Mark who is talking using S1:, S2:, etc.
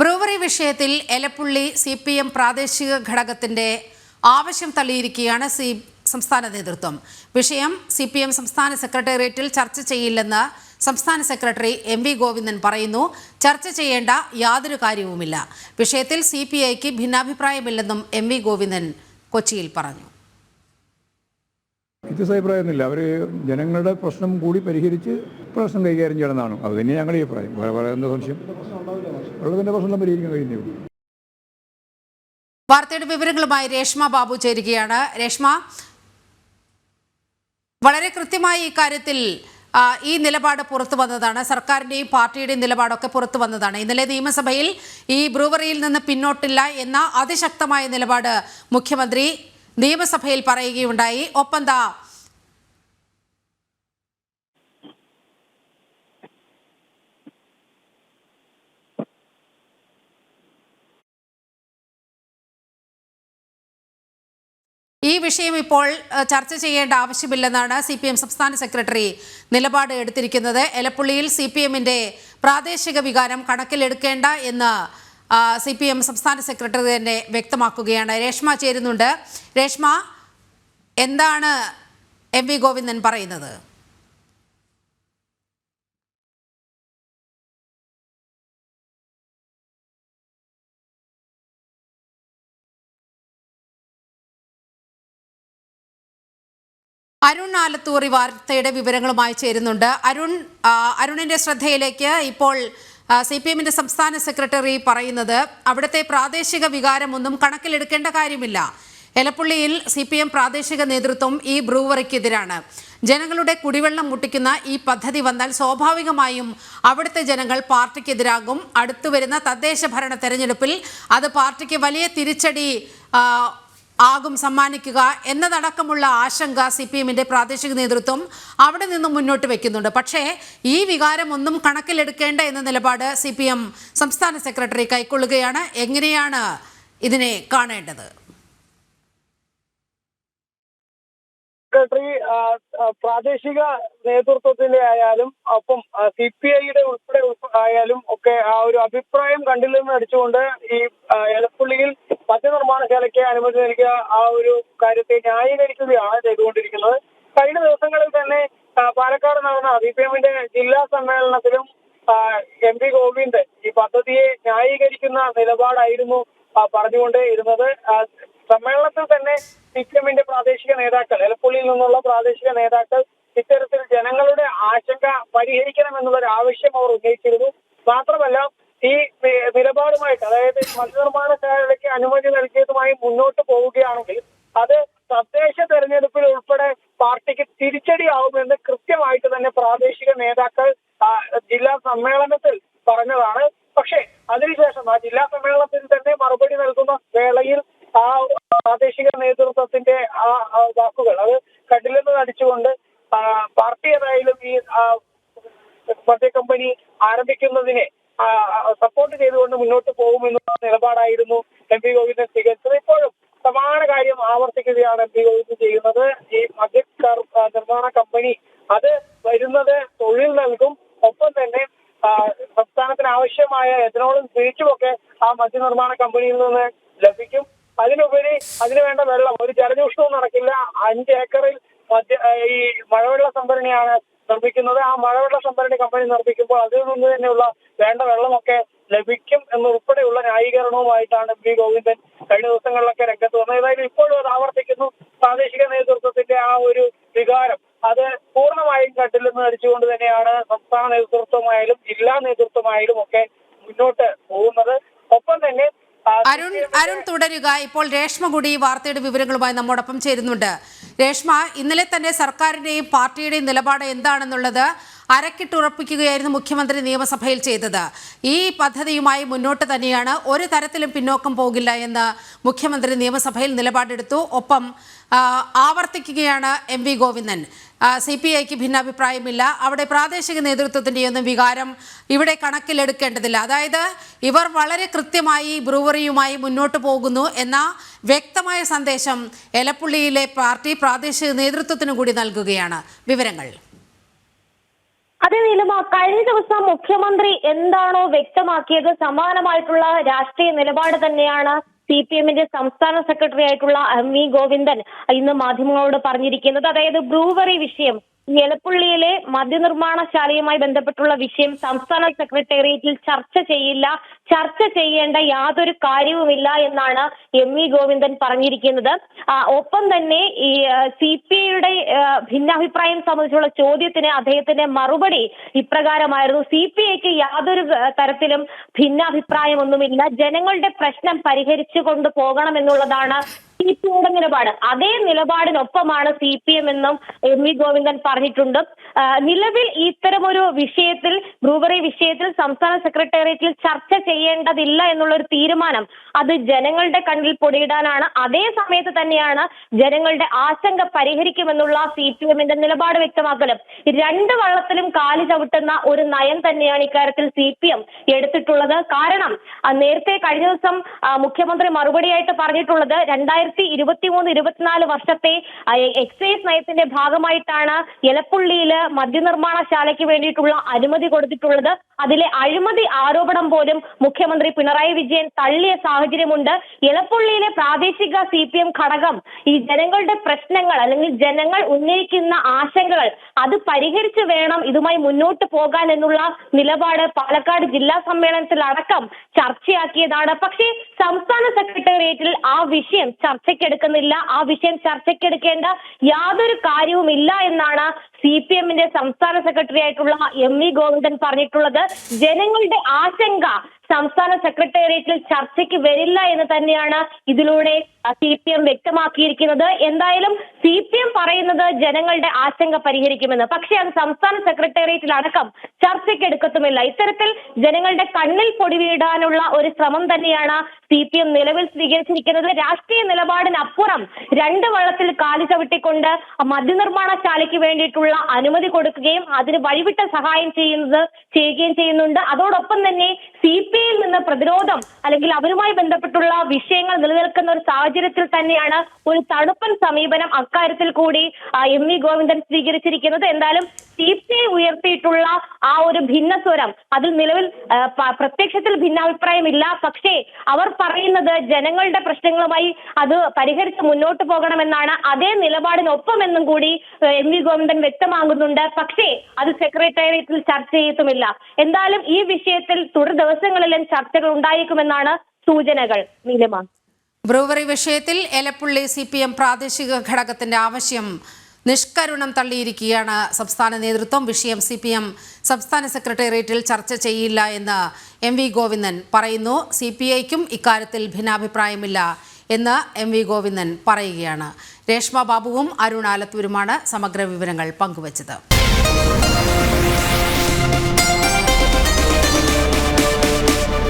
S1: Brewery വിഷയത്തിൽ Elappully C P M പ്രാദേശിക ഘടകത്തിന്റെ ആവശ്യം തള്ളിയിരിക്കുകയാണ് സി സംസ്ഥാന നേതൃത്വം. വിഷയം സി പി എം സംസ്ഥാന സെക്രട്ടേറിയറ്റിൽ ചർച്ച ചെയ്യില്ലെന്ന് സംസ്ഥാന സെക്രട്ടറി എം വി ഗോവിന്ദൻ പറയുന്നു. ചർച്ച ചെയ്യേണ്ട യാതൊരു കാര്യവുമില്ല. വിഷയത്തിൽ സി പി ഐക്ക് ഭിന്നാഭിപ്രായമില്ലെന്നും എം വി ഗോവിന്ദൻ കൊച്ചിയിൽ പറഞ്ഞു.
S2: വ്യത്യസ്ത അവർ ജനങ്ങളുടെ പ്രശ്നം കൂടി പരിഹരിച്ച് പ്രശ്നം കൈകാര്യം ചെയ്യണമെന്നാണ്. അത് തന്നെയാണ് ഞങ്ങളുടെ അഭിപ്രായം. വേറെ വേറെ എന്താ സംശയം? ഉള്ളതിന്റെ പ്രശ്നം പരിഹരിക്കാൻ കഴിയുന്നേ
S1: വാർത്തയുടെ വിവരങ്ങളുമായി രേഷ്മ ബാബു ചേരുകയാണ്. രേഷ്മ വളരെ കൃത്യമായി ഇക്കാര്യത്തിൽ കാര്യത്തിൽ ഈ നിലപാട് പുറത്തു വന്നതാണ്. സർക്കാരിന്റെയും പാർട്ടിയുടെയും നിലപാടൊക്കെ പുറത്തു വന്നതാണ്. ഇന്നലെ നിയമസഭയിൽ ഈ ബ്രൂവറിയിൽ നിന്ന് പിന്നോട്ടില്ല എന്ന അതിശക്തമായ നിലപാട് മുഖ്യമന്ത്രി നിയമസഭയിൽ പറയുകയുണ്ടായി. ഒപ്പം ഈ വിഷയം ഇപ്പോൾ ചർച്ച ചെയ്യേണ്ട ആവശ്യമില്ലെന്നാണ് സി പി എം സംസ്ഥാന സെക്രട്ടറി നിലപാട് എടുത്തിരിക്കുന്നത്. എലപ്പുള്ളിയിൽ സി പി എമ്മിന്റെ പ്രാദേശിക വികാരം കണക്കിലെടുക്കേണ്ട എന്ന് സി പി എം സംസ്ഥാന സെക്രട്ടറി തന്നെ വ്യക്തമാക്കുകയാണ്. രേഷ്മ ചേരുന്നുണ്ട്. രേഷ്മ എന്താണ് എം വി ഗോവിന്ദൻ പറയുന്നത്? അരുൺ ആലത്തൂർ ഈ വാർത്തയുടെ വിവരങ്ങളുമായി ചേരുന്നുണ്ട്. അരുൺ അരുണിന്റെ ശ്രദ്ധയിലേക്ക് ഇപ്പോൾ സി പി എമ്മിന്റെ സംസ്ഥാന സെക്രട്ടറി പറയുന്നത് അവിടുത്തെ പ്രാദേശിക വികാരമൊന്നും കണക്കിലെടുക്കേണ്ട കാര്യമില്ല. എലപ്പുള്ളിയിൽ സി പി എം പ്രാദേശിക നേതൃത്വം ഈ ബ്രൂവറിക്കെതിരാണ്. ജനങ്ങളുടെ കുടിവെള്ളം മുട്ടിക്കുന്ന ഈ പദ്ധതി വന്നാൽ സ്വാഭാവികമായും അവിടുത്തെ ജനങ്ങൾ പാർട്ടിക്കെതിരാകും. അടുത്തു വരുന്ന തദ്ദേശ ഭരണ തെരഞ്ഞെടുപ്പിൽ അത് പാർട്ടിക്ക് വലിയ തിരിച്ചടി ആകും സമ്മാനിക്കുക എന്നതടക്കമുള്ള ആശങ്ക സി പി എമ്മിന്റെ പ്രാദേശിക നേതൃത്വം അവിടെ നിന്നും മുന്നോട്ട് വയ്ക്കുന്നുണ്ട് പക്ഷേ ഈ വികാരം ഒന്നും കണക്കിലെടുക്കേണ്ട എന്ന നിലപാട് സി പി എം സംസ്ഥാന സെക്രട്ടറി കൈക്കൊള്ളുകയാണ്. എങ്ങനെയാണ് ഇതിനെ കാണേണ്ടത്?
S3: സെക്രട്ടറി പ്രാദേശിക നേതൃത്വത്തിന്റെ ആയാലും ഒപ്പം സി പി ഐയുടെ ഉൾപ്പെടെ ആയാലും ഒക്കെ ആ ഒരു അഭിപ്രായം കണ്ടില്ലെന്ന് അടിച്ചുകൊണ്ട് ഈ എലപ്പുള്ളിയിൽ എലപ്പുള്ളിയിൽ മദ്യനിർമ്മാണശാലയ്ക്ക് അനുമതി നൽകിയ ആ ഒരു കാര്യത്തെ ന്യായീകരിക്കുകയാണ് ചെയ്തുകൊണ്ടിരിക്കുന്നത്. കഴിഞ്ഞ ദിവസങ്ങളിൽ തന്നെ പാലക്കാട് നടന്ന സി പി എമ്മിന്റെ ജില്ലാ സമ്മേളനത്തിലും എം പി ഗോവിന്ദൻ ഈ പദ്ധതിയെ ന്യായീകരിക്കുന്ന നിലപാടായിരുന്നു പറഞ്ഞുകൊണ്ട് ഇരുന്നത് സമ്മേളനത്തിൽ തന്നെ സി പി എമ്മിന്റെ പ്രാദേശിക നേതാക്കൾ എലപ്പുള്ളിയിൽ നിന്നുള്ള പ്രാദേശിക നേതാക്കൾ ഇത്തരത്തിൽ ജനങ്ങളുടെ ആശങ്ക പരിഹരിക്കണം എന്നുള്ളൊരു ആവശ്യം അവർ ഉന്നയിച്ചിരുന്നു. മാത്രമല്ല ഈ നിലപാടുമായിട്ട് അതായത് മത്സ്യനിർമ്മാണശാലയ്ക്ക് അനുമതി നൽകിയതുമായി മുന്നോട്ട് പോവുകയാണെങ്കിൽ അത് തദ്ദേശ തെരഞ്ഞെടുപ്പിൽ ഉൾപ്പെടെ പാർട്ടിക്ക് തിരിച്ചടിയാവുമെന്ന് കൃത്യമായിട്ട് തന്നെ പ്രാദേശിക നേതാക്കൾ ജില്ലാ സമ്മേളനത്തിൽ പറഞ്ഞതാണ്. പക്ഷേ അതിനുശേഷം ആ ജില്ലാ സമ്മേളനത്തിൽ തന്നെ മറുപടി നൽകുന്ന വേളയിൽ ആ പ്രാദേശിക നേതൃത്വത്തിന്റെ ആ വാക്കുകൾ. അത് കടിലെന്ന് നടിച്ചുകൊണ്ട് പാർട്ടി ഏതായാലും ഈ മദ്യ കമ്പനി ആരംഭിക്കുന്നതിനെ സപ്പോർട്ട് ചെയ്തുകൊണ്ട് മുന്നോട്ട് പോകുമെന്നുള്ള നിലപാടായിരുന്നു എം പി ഗോവിന്ദൻ സ്വീകരിച്ചത്. ഇപ്പോഴും സമാന കാര്യം ആവർത്തിക്കുകയാണ് എം പി ഗോവിന്ദൻ ചെയ്യുന്നത്. ഈ മദ്യ നിർമ്മാണ കമ്പനി അത് വരുന്നത് തൊഴിൽ നൽകും. ഒപ്പം തന്നെ സംസ്ഥാനത്തിന് ആവശ്യമായ എഥനോളും സ്പീച്ചുമൊക്കെ ആ മദ്യ നിർമ്മാണ കമ്പനിയിൽ നിന്ന് ലഭിക്കും. അതിനുപരി അതിനു വേണ്ട വെള്ളം. ഒരു ജലചൂഷണവും നടക്കില്ല. അഞ്ച് ഏക്കറിൽ ഈ മഴവെള്ള സംഭരണിയാണ് നിർമ്മിക്കുന്നത്. ആ മഴവെള്ള സംഭരണി കമ്പനി നിർമ്മിക്കുമ്പോൾ അതിൽ നിന്ന് തന്നെയുള്ള വേണ്ട വെള്ളമൊക്കെ ലഭിക്കും എന്നുൾപ്പെടെയുള്ള ന്യായീകരണവുമായിട്ടാണ് പി ഗോവിന്ദൻ കഴിഞ്ഞ ദിവസങ്ങളിലൊക്കെ രംഗത്ത് വന്നത്. ഏതായാലും ഇപ്പോഴും അത് ആവർത്തിക്കുന്നു. പ്രാദേശിക നേതൃത്വത്തിന്റെ ആ ഒരു വികാരം അത് പൂർണമായും കണ്ടില്ലെന്ന് ധരിച്ചുകൊണ്ട് തന്നെയാണ് സംസ്ഥാന നേതൃത്വമായാലും ജില്ലാ നേതൃത്വമായാലും ഒക്കെ മുന്നോട്ട് പോകുന്നത്. ഒപ്പം തന്നെ
S1: അരുൺ അരുൺ തുടരുക. ഇപ്പോൾ രേഷ്മ കൂടി വാർത്തയുടെ വിവരങ്ങളുമായി നമ്മോടൊപ്പം ചേരുന്നുണ്ട്. രേഷ്മ ഇന്നലെ തന്നെ സർക്കാരിന്റെയും പാർട്ടിയുടെയും നിലപാട് എന്താണെന്നുള്ളത് അരക്കിട്ടുറപ്പിക്കുകയായിരുന്നു മുഖ്യമന്ത്രി നിയമസഭയിൽ ചെയ്തത്. ഈ പദ്ധതിയുമായി മുന്നോട്ട് തന്നെയാണ് ഒരു തരത്തിലും പിന്നോക്കം പോകില്ല എന്ന് മുഖ്യമന്ത്രി നിയമസഭയിൽ നിലപാടെടുത്തു. ഒപ്പം ആവർത്തിക്കുകയാണ് M V Govindan. C P ഐക്ക് ഭിന്നാഭിപ്രായമില്ല. അവിടെ പ്രാദേശിക നേതൃത്വത്തിന്റെയൊന്നും വികാരം ഇവിടെ കണക്കിലെടുക്കേണ്ടതില്ല. അതായത് ഇവർ വളരെ കൃത്യമായി ബ്രൂവറിയുമായി മുന്നോട്ട് പോകുന്നു എന്ന വ്യക്തമായ സന്ദേശം എലപ്പുള്ളിയിലെ പാർട്ടി പ്രാദേശിക നേതൃത്വത്തിനു കൂടി നൽകുകയാണ് വിവരങ്ങൾ.
S4: അതേ നിലമ കഴിഞ്ഞ ദിവസം മുഖ്യമന്ത്രി എന്താണോ വ്യക്തമാക്കിയത് സമാനമായിട്ടുള്ള രാഷ്ട്രീയ നിലപാട് തന്നെയാണ് സി പി എമ്മിന്റെ സംസ്ഥാന സെക്രട്ടറി ആയിട്ടുള്ള എം വി ഗോവിന്ദൻ ഇന്ന് മാധ്യമങ്ങളോട് പറഞ്ഞിരിക്കുന്നത്. അതായത് ബ്രൂവറി വിഷയം എലപ്പുള്ളിയിലെ മദ്യനിർമ്മാണശാലയുമായി ബന്ധപ്പെട്ടുള്ള വിഷയം സംസ്ഥാന സെക്രട്ടേറിയറ്റിൽ ചർച്ച ചെയ്യില്ല. ചർച്ച ചെയ്യേണ്ട യാതൊരു കാര്യവുമില്ല എന്നാണ് എം വി ഗോവിന്ദൻ പറഞ്ഞിരിക്കുന്നത്. ഒപ്പം തന്നെ ഈ സി പി ഐയുടെ ഭിന്നാഭിപ്രായം സംബന്ധിച്ചുള്ള ചോദ്യത്തിന് അദ്ദേഹത്തിന്റെ മറുപടി ഇപ്രകാരമായിരുന്നു. സി പി ഐക്ക് യാതൊരു തരത്തിലും ഭിന്നാഭിപ്രായമൊന്നുമില്ല. ജനങ്ങളുടെ പ്രശ്നം പരിഹരിച്ചു കൊണ്ട് പോകണമെന്നുള്ളതാണ് സി പി ഐയുടെ നിലപാട് അതേ നിലപാടിനൊപ്പമാണ് സി പി എം എന്നും എം വി ഗോവിന്ദൻ പറഞ്ഞിട്ടുണ്ട്. നിലവിൽ ഇത്തരമൊരു വിഷയത്തിൽ ബ്രൂവറി വിഷയത്തിൽ സംസ്ഥാന സെക്രട്ടേറിയറ്റിൽ ചർച്ച ചെയ്യേണ്ടതില്ല എന്നുള്ള ഒരു തീരുമാനം അത് ജനങ്ങളുടെ കണ്ണിൽ പൊടിയിടാനാണ്. അതേ സമയത്ത് തന്നെയാണ് ജനങ്ങളുടെ ആശങ്ക പരിഹരിക്കുമെന്നുള്ള സി പി എമ്മിന്റെ നിലപാട് വ്യക്തമാക്കലും. രണ്ട് വള്ളത്തിലും കാലി ചവിട്ടുന്ന ഒരു നയം തന്നെയാണ് ഇക്കാര്യത്തിൽ സി പി എം എടുത്തിട്ടുള്ളത്. കാരണം നേരത്തെ കഴിഞ്ഞ ദിവസം മുഖ്യമന്ത്രി മറുപടിയായിട്ട് പറഞ്ഞിട്ടുള്ളത് രണ്ടായിരത്തി ഇരുപത്തി മൂന്ന് ഇരുപത്തിനാല് വർഷത്തെ എക്സൈസ് നയത്തിന്റെ ഭാഗമായിട്ടാണ് എലപ്പുള്ളിയിൽ മദ്യനിർമ്മാണശാലയ്ക്ക് വേണ്ടിയിട്ടുള്ള അനുമതി കൊടുത്തിട്ടുള്ളത് അതിലെ അഴിമതി ആരോപണം പോലും മുഖ്യമന്ത്രി പിണറായി വിജയൻ തള്ളിയ സാഹചര്യമുണ്ട്. ഇളപ്പുള്ളിയിലെ പ്രാദേശിക സി പി എം ഘടകം ഈ ജനങ്ങളുടെ പ്രശ്നങ്ങൾ അല്ലെങ്കിൽ ജനങ്ങൾ ഉന്നയിക്കുന്ന ആശങ്കകൾ അത് പരിഹരിച്ച് വേണം ഇതുമായി മുന്നോട്ട് പോകാൻ എന്നുള്ള നിലപാട് പാലക്കാട് ജില്ലാ സമ്മേളനത്തിൽ അടക്കം ചർച്ചയാക്കിയതാണ്. പക്ഷേ സംസ്ഥാന സെക്രട്ടേറിയറ്റിൽ ആ വിഷയം ചർച്ചയ്ക്കെടുക്കുന്നില്ല. ആ വിഷയം ചർച്ചയ്ക്കെടുക്കേണ്ട യാതൊരു കാര്യവുമില്ല എന്നാണ് സി പി എമ്മിന്റെ സംസ്ഥാന സെക്രട്ടറി ആയിട്ടുള്ള എം വി ഗോവിന്ദൻ പറഞ്ഞിട്ടുള്ളത്. ജനങ്ങളുടെ ആശങ്ക സംസ്ഥാന സെക്രട്ടേറിയറ്റിൽ ചർച്ചയ്ക്ക് വരില്ല എന്ന് തന്നെയാണ് ഇതിലൂടെ സി പി എം വ്യക്തമാക്കിയിരിക്കുന്നത്. എന്തായാലും സി പി എം പറയുന്നത് ജനങ്ങളുടെ ആശങ്ക പരിഹരിക്കുമെന്ന്. പക്ഷേ അത് സംസ്ഥാന സെക്രട്ടേറിയറ്റിൽ അടക്കം ചർച്ചയ്ക്ക് എടുക്കത്തുമില്ല. ഇത്തരത്തിൽ ജനങ്ങളുടെ കണ്ണിൽ പൊടി വീടാനുള്ള ഒരു ശ്രമം തന്നെയാണ് സി പി എം നിലവിൽ സ്വീകരിച്ചിരിക്കുന്നത്. രാഷ്ട്രീയ നിലപാടിനപ്പുറം രണ്ട് വള്ളത്തിൽ കാലു ചവിട്ടിക്കൊണ്ട് മദ്യനിർമ്മാണശാലയ്ക്ക് വേണ്ടിയിട്ടുള്ള അനുമതി കൊടുക്കുകയും അതിന് വഴിവിട്ട സഹായം ചെയ്യുന്നത് ചെയ്യുകയും ചെയ്യുന്നുണ്ട്. അതോടൊപ്പം തന്നെ സി പി ഐയിൽ നിന്ന് പ്രതിരോധം അല്ലെങ്കിൽ അവരുമായി ബന്ധപ്പെട്ടുള്ള വിഷയങ്ങൾ നിലനിൽക്കുന്ന ഒരു സാഹചര്യത്തിൽ തന്നെയാണ് ഒരു തണുപ്പൻ സമീപനം അക്കാര്യത്തിൽ കൂടി എം വി ഗോവിന്ദൻ സ്വീകരിച്ചിരിക്കുന്നത്. എന്തായാലും പി ഉയർത്തിയിട്ടുള്ള ആ ഒരു ഭിന്നസ്വരം. അതിൽ നിലവിൽ പ്രത്യക്ഷത്തിൽ ഭിന്നാഭിപ്രായമില്ല. പക്ഷേ അവർ പറയുന്നത് ജനങ്ങളുടെ പ്രശ്നങ്ങളുമായി അത് പരിഹരിച്ച് മുന്നോട്ട് പോകണമെന്നാണ്. അതേ നിലപാടിനൊപ്പം എന്നും കൂടി എം വി ഗോവിന്ദൻ വ്യക്തമാകുന്നുണ്ട്. പക്ഷേ അത് സെക്രട്ടേറിയറ്റിൽ ചർച്ച ചെയ്യത്തുമില്ല. എന്തായാലും ഈ വിഷയത്തിൽ തുടർ ദിവസങ്ങളിലും ചർച്ചകൾ ഉണ്ടായേക്കുമെന്നാണ് സൂചനകൾ. നീലിമ.
S1: ബ്രൂവറി വിഷയത്തിൽ എലപ്പുള്ളി സി പി എം പ്രാദേശിക ഘടകത്തിന്റെ ആവശ്യം നിഷ്കരുണം തള്ളിയിരിക്കുകയാണ് സംസ്ഥാന നേതൃത്വം. വിഷയം സി പി എം സംസ്ഥാന സെക്രട്ടേറിയറ്റിൽ ചർച്ച ചെയ്യില്ല എന്ന് എം വി ഗോവിന്ദൻ പറയുന്നു. സി പി ഐക്കും ഇക്കാര്യത്തിൽ ഭിന്നാഭിപ്രായമില്ല എന്ന് എം വി ഗോവിന്ദൻ പറയുകയാണ്. രേഷ്മ ബാബുവും അരുൺ ആലത്തൂരുമാണ് സമഗ്ര വിവരങ്ങൾ പങ്കുവച്ചത്.